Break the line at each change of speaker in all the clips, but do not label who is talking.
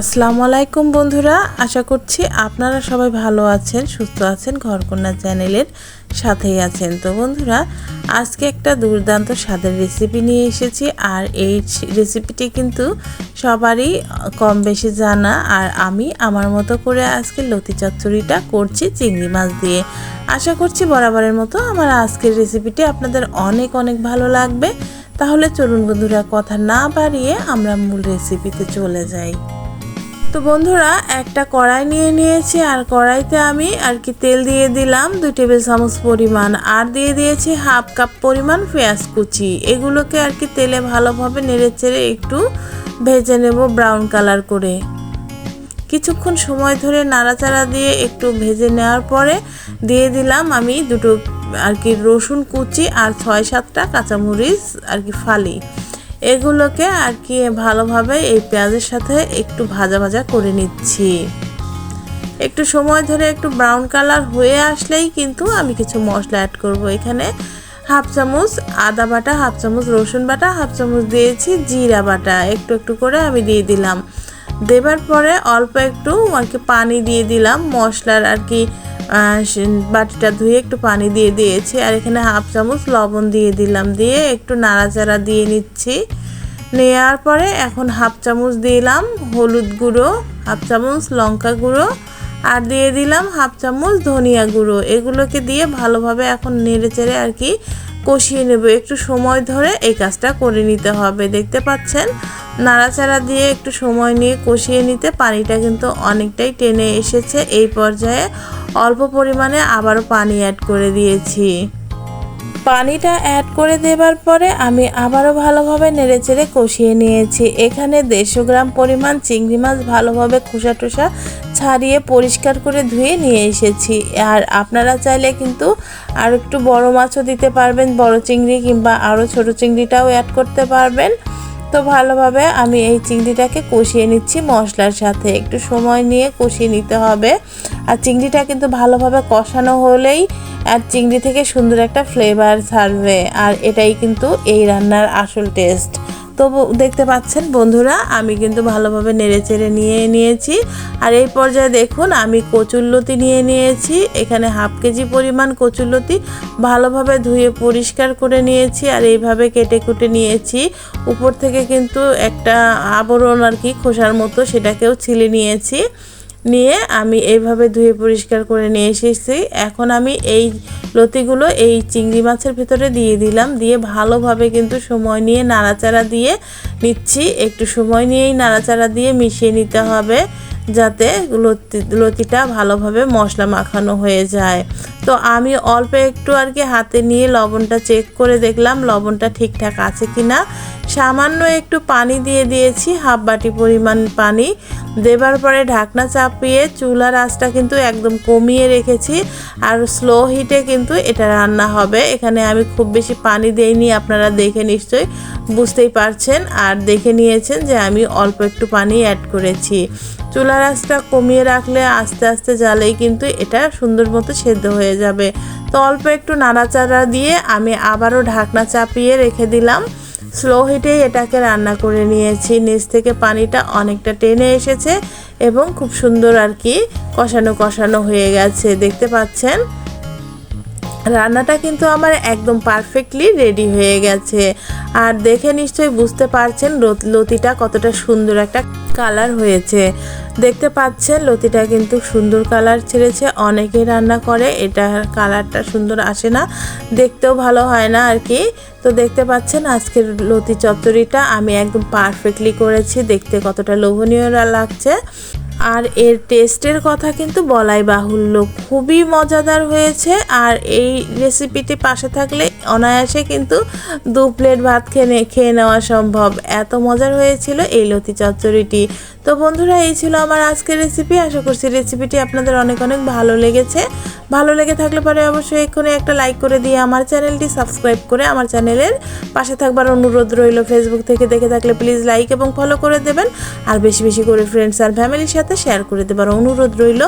আসসালামু আলাইকুম বন্ধুরা, আশা করছি আপনারা সবাই ভালো আছেন, সুস্থ আছেন, ঘরকন্যা চ্যানেলের সাথেই আছেন। তো বন্ধুরা, আজকে একটা দুর্দান্ত স্বাদের রেসিপি নিয়ে এসেছি আর এই রেসিপিটি কিন্তু সবারই কম বেশি জানা আর আমি আমার মতো করে আজকে লতি চচ্চড়িটা করছি চিংড়ি মাছ দিয়ে। আশা করছি বরাবরের মতো আমার আজকের রেসিপিটি আপনাদের অনেক অনেক ভালো লাগবে। তাহলে চলুন বন্ধুরা, কথা না বাড়িয়ে আমরা মূল রেসিপিতে চলে যাই। তো বন্ধুরা, একটা কড়াই নিয়ে নিয়েছি, আর কড়াইতে আমি আর কি তেল দিয়ে দিলাম দুই টেবিল চামচ পরিমাণ। আর দিয়ে দিয়েছি হাফ কাপ পরিমাণ পেঁয়াজ কুচি। এগুলোকে আর কি তেলে ভালোভাবে নেড়ে চেড়ে একটু ভেজে নেব ব্রাউন কালার করে। কিছুক্ষণ সময় ধরে নাড়াচাড়া দিয়ে একটু ভেজে নেওয়ার পরে দিয়ে দিলাম আমি দুটো আর কি রসুন কুচি আর ছয় সাতটা কাঁচামরিচ আর কি ফালি। এগুলোকে আর কি ভালোভাবে এই পেঁয়াজের সাথে একটু ভাজা ভাজা করে নিচ্ছি। একটু সময় ধরে একটু ব্রাউন কালার হয়ে আসলেই কিন্তু আমি কিছু মশলা অ্যাড করব। এখানে হাফ চামচ আদা বাটা, হাফ চামচ রসুন বাটা, হাফ চামচ দিয়েছি জিরা বাটা। একটু একটু করে আমি দিয়ে দিলাম। দেবার পরে অল্প একটু আর কি পানি দিয়ে দিলাম মশলার আর কি বাটিটা ধুয়ে একটু পানি দিয়ে দিয়েছি, আর এখানে হাফ চামচ লবণ দিয়ে দিলাম, দিয়ে একটু নাড়াচাড়া দিয়ে নিচ্ছি। নেওয়ার পরে এখন হাফ চামচ দিলাম হলুদ গুঁড়ো, হাফ চামচ লঙ্কা গুঁড়ো, আর দিয়ে দিলাম হাফ চামচ ধনিয়া গুঁড়ো। এগুলোকে দিয়ে ভালোভাবে এখন নেড়ে চেড়ে আর কি কষিয়ে নেব। একটু সময় ধরে এই কাজটা করে নিতে হবে, দেখতে পাচ্ছেন? নাড়াচাড়া দিয়ে একটু সময় নিয়ে কষিয়ে নিতে পানিটা কিন্তু অনেকটাই টেনে এসেছে। এই পর্যায়ে অল্প পরিমাণে আবারও পানি অ্যাড করে দিয়েছি। পানিটা অ্যাড করে দেবার পরে আমি আবারও ভালোভাবে নেড়েচেড়ে কষিয়ে নিয়েছি। এখানে দেড়শো গ্রাম পরিমাণ চিংড়ি মাছ ভালোভাবে খোসা টোসা ছাড়িয়ে পরিষ্কার করে ধুয়ে নিয়ে এসেছি। আর আপনারা চাইলে কিন্তু আর একটু বড় মাছও দিতে পারবেন, বড় চিংড়ি কিংবা আরও ছোট চিংড়িটাও অ্যাড করতে পারবেন। তো ভালোভাবে আমি এই চিংড়িটাকে কষিয়ে নিচ্ছি মশলার সাথে। একটু সময় নিয়ে কষিয়ে নিতে হবে। আর চিংড়িটা কিন্তু ভালোভাবে কষানো হলেই আর চিংড়ি থেকে সুন্দর একটা ফ্লেভার ছাড়বে। আর এটাই কিন্তু এই রান্নার আসল টেস্ট তো দেখতে পাচ্ছেন বন্ধুরা, আমি কিন্তু ভালোভাবে নেড়ে চেড়ে নিয়ে নিয়েছি। আর এই পর্যায়ে দেখুন, আমি কচুরলতি নিয়ে নিয়েছি, এখানে হাফ কেজি পরিমাণ কচুরলতি ভালোভাবে ধুয়ে পরিষ্কার করে নিয়েছি আর এইভাবে কেটে কুটে নিয়েছি। উপর থেকে কিন্তু একটা আবরণ আর কি খোসার মতো সেটাকেও ছিলে নিয়েছি। নিয়ে আমি এইভাবে ধুয়ে পরিষ্কার করে নিয়ে এসেছি। এখন আমি এই লতিগুলো এই চিংড়ি মাছের ভেতরে দিয়ে দিলাম। দিয়ে ভালোভাবে কিন্তু সময় নিয়ে নাড়াচাড়া দিয়ে নিচ্ছি। একটু সময় নিয়েই নাড়াচাড়া দিয়ে মিশিয়ে নিতে হবে। যাতে লতি, লতিটা ভালোভাবে মশলা মাখানো হয়ে যায়। তো আমি অল্প একটু আর কি হাতে নিয়ে লবণটা চেক করে দেখলাম লবণটা ঠিকঠাক আছে কি না সামান্য একটু পানি দিয়ে দিয়েছি, হাফ বাটি পরিমাণ পানি। দেবার পরে ঢাকনা চাপিয়ে চুলার আঁচটা কিন্তু একদম কমিয়ে রেখেছি আর স্লো হিটে কিন্তু এটা রান্না হবে। এখানে আমি খুব বেশি পানি দেইনি, আপনারা দেখে নিশ্চয়ই বুঝতেই পারছেন। আর দেখে নিয়েছেন যে আমি অল্প একটু পানি অ্যাড করেছি। চুলার কমিয়ে রাখলে আস্তে আস্তে জালেই কিন্তু এটা সুন্দর মতো সেদ্ধ হয়ে যাবে। তো অল্প একটু নাড়াচাড়া দিয়ে আমি আবারও ঢাকনা চাপিয়ে রেখে দিলাম। স্লো হিটেই এটাকে রান্না করে নিয়েছি। নিচ থেকে পানিটা অনেকটা টেনে এসেছে এবং খুব সুন্দর আর কি কষানো কষানো হয়ে গেছে, দেখতে পাচ্ছেন? রান্নাটা কিন্তু আমার একদম পারফেক্টলি রেডি হয়ে গেছে। আর দেখে নিশ্চয়ই বুঝতে পারছেন লতিটা কতটা সুন্দর একটা কালার হয়েছে। দেখতে পাচ্ছেন, লতিটা কিন্তু সুন্দর কালার ছেড়েছে। অনেকে রান্না করে, এটা কালারটা সুন্দর আসে না। দেখতেও ভালো হয় না আর কি। তো দেখতে পাচ্ছেন, আজকের লতি চত্বরিটা আমি একদম পারফেক্টলি করেছি। দেখতে কতটা লোভনীয় লাগছে। আর এর টেস্টের কথা কিন্তু বলাই বাহুল্য। খুবই মজাদার হয়েছে আর এই রেসিপিটি পাশে থাকলে অনায়াসে কিন্তু দু প্লেট ভাত খেয়ে খেয়ে নেওয়া সম্ভব। এত মজার হয়েছিল এই লতি চচ্চড়িটি। তো বন্ধুরা, এই ছিল আমার আজকের রেসিপি আশা করছি রেসিপিটি আপনাদের অনেক অনেক ভালো লেগেছে। ভালো লেগে থাকলে পরে অবশ্যই এক্ষুনি একটা লাইক করে দিয়ে আমার চ্যানেলটি সাবস্ক্রাইব করে আমার চ্যানেলের পাশে থাকবার অনুরোধ রইল ফেসবুক থেকে দেখে থাকলে প্লিজ লাইক এবং ফলো করে দেবেন। আর বেশি বেশি করে ফ্রেন্ডস আর ফ্যামিলির সাথে শেয়ার করে দেবার অনুরোধ রইল।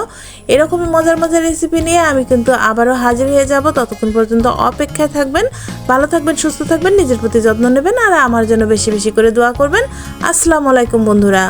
এরকমই মজার মজার রেসিপি নিয়ে আমি কিন্তু আবারও হাজির হয়ে যাব। ততক্ষণ পর্যন্ত অপেক্ষায় থাকবেন, ভালো থাকবেন, সুস্থ থাকবেন, নিজের প্রতি যত্ন নেবেন আর আমার জন্য বেশি বেশি করে দোয়া করবেন। আসসালামু আলাইকুম, বন্ধুরা।